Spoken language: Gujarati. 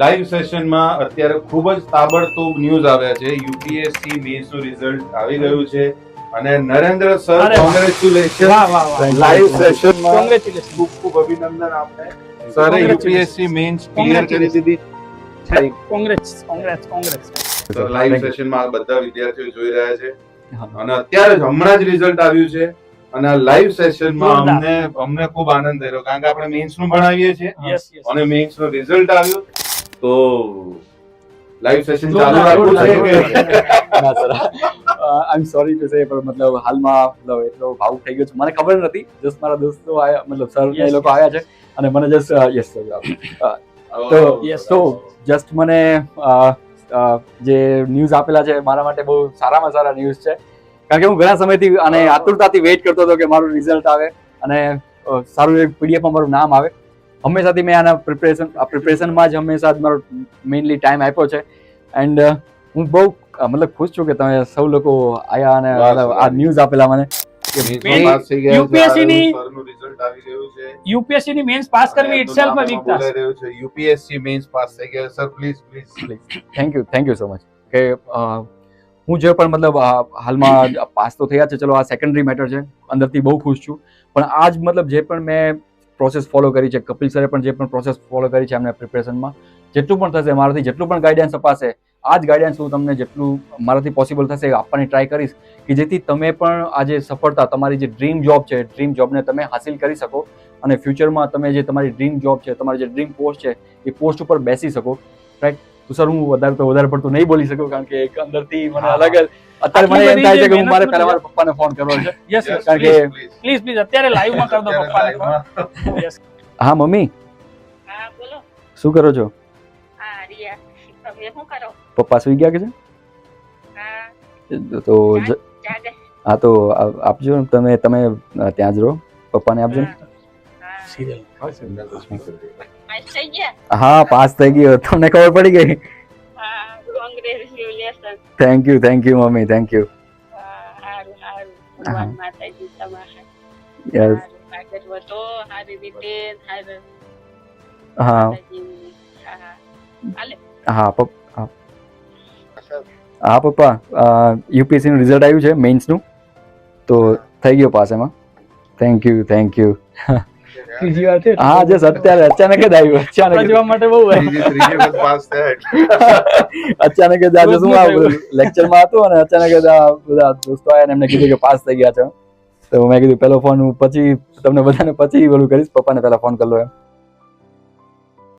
લાઈવ સેશનમાં અત્યારે ખૂબ જ તાબડતોબ ન્યૂઝ આવ્યા છે. યુપીએસસી મેન્સનું રિઝલ્ટ આવી ગયું છે. અને નરેન્દ્ર સર કોંગ્રેચ્યુલેશન લાઈવ સેશનમાં કોંગ્રેચ્યુલેશન ખૂબ ખૂબ અભિનંદન આપને. સરે યુપીએસસી મેન્સ ક્લિયર કરી દીધી. Congrats congrats congrats sir live સેશનમાં બધા વિદ્યાર્થીઓ જોઈ રહ્યા છે. અને અત્યારે જ હમણાં જ રિઝલ્ટ આવ્યું છે. અને આ લાઈવ સેશનમાં અમને અમને ખૂબ આનંદ થયો. કારણ કે આપણે મેન્સનું ભણાવીએ છીએ. અને મેન્સનું રિઝલ્ટ આવ્યું. તો લાઈવ સેશન ચાલુ રાખવું છે. કે? ના sir I am sorry to say પણ મતલબ હાલમાં મતલબ એટલો ભાવુક થઈ ગયો છું. મને ખબર નથી જસ્ટ મારા દોસ્તો આયા મતલબ સર એ લોકો આવ્યા છે અને મને જસ્ટ યસ સર તો યસ તો જસ્ટ મને જે ન્યૂઝ આપેલા છે મારા માટે બહુ સારામાં સારા ન્યૂઝ છે. કારણ કે હું ઘણા સમયથી અને આતુરતાથી વેઇટ કરતો હતો કે મારું રિઝલ્ટ આવે અને સારું એક પીડીએફમાં મારું નામ આવે. હંમેશાથી મેં આના પ્રિપરેશન આ પ્રિપરેશનમાં જ હંમેશા જ મારો મેઇનલી ટાઈમ આપ્યો છે. એન્ડ હું બહુ મતલબ ખુશ છું કે તમે સૌ લોકો આયા અને આ ન્યૂઝ આપેલા મને. ની- યુપીએસસી ની મેન્સ પાસ કરવી ઇટસેલ્ફમાં છે. યુપીએસસી મેન્સ પાસ થઈ ગયા. Sir please please thank you thank you so much કે હું જે પણ મતલબ હાલમાં પાસ તો થયા છે. ચલો આ સેકન્ડરી મેટર છે. અંદરથી બહુ ખુશ છું. પણ આજ મતલબ જે પણ મેં પ્રોસેસ ફોલો કરી છે. કપિલ સરે પણ જે પણ પ્રોસેસ ફોલો કરી છે એમને પ્રિપેરેશનમાં જેટલું પણ થશે, મારાથી જેટલું પણ ગાઈડન્સ અપાશે આ જ ગાઈડન્સ હું તમને જેટલું મારાથી પોસિબલ થશે આપવાની ટ્રાય કરીશ કે જેથી તમે પણ આજે સફળતા, તમારી જે ડ્રીમ જોબ છે ડ્રીમ જોબને તમે હાસિલ કરી શકો અને ફ્યુચરમાં તમે જે તમારી ડ્રીમ જોબ છે, તમારી જે ડ્રીમ પોસ્ટ છે, એ પોસ્ટ ઉપર બેસી શકો. રાઈટ તો સર હું વધારે તો વધારે પડતું નહીં બોલી શકું કારણ કે એક અંદરથી મને અલગ જ અત્યારે મને એમ થાય છે કે હું મારે પહેલા મારા પપ્પાને ફોન કરવો છે. યસ કારણ કે પ્લીઝ પ્લીઝ અત્યારે લાઈવમાં કર દો પપ્પાને. હા મમ્મી? હા બોલો. શું કરો છો? હા રિયા. તમે શું કરો? પપ્પા સુઈ ગયા કે છે? હા. તો હા તો આપજો તમે તમે ત્યાં જ રહો. પપ્પાને આપજો ને. હા પાસ થઈ ગયો. તમને ખબર પડી ગઈ? હા thank you thank you mummy thank you yes હા. હા. હા. હાલે. હા પપ્પા હા. હા પપ્પા યુપીએસસી નું રિઝલ્ટ આવ્યું છે મેઇન્સનું તો થઈ ગયો પાસ એમાં. થેન્ક યુ થેન્ક યુ ત્રીજી વાર છે હા જસ અત્યારે અચાનક જ આવ્યું અચાનક જવા માટે બહુ ત્રીજી ત્રીજી વખત પાસ થયા અચાનક જ આજે શું રોજનું લેક્ચરમાં હતું અને અચાનક જ આ બધા દોસ્તો આવ્યા એમને કીધું કે પાસ થઈ ગયા છે. તો મેં કીધું પેલો ફોન હું પછી તમને બધાને પછી ઓલું કરીશ પપ્પાને પહેલા ફોન કરી લો એમ.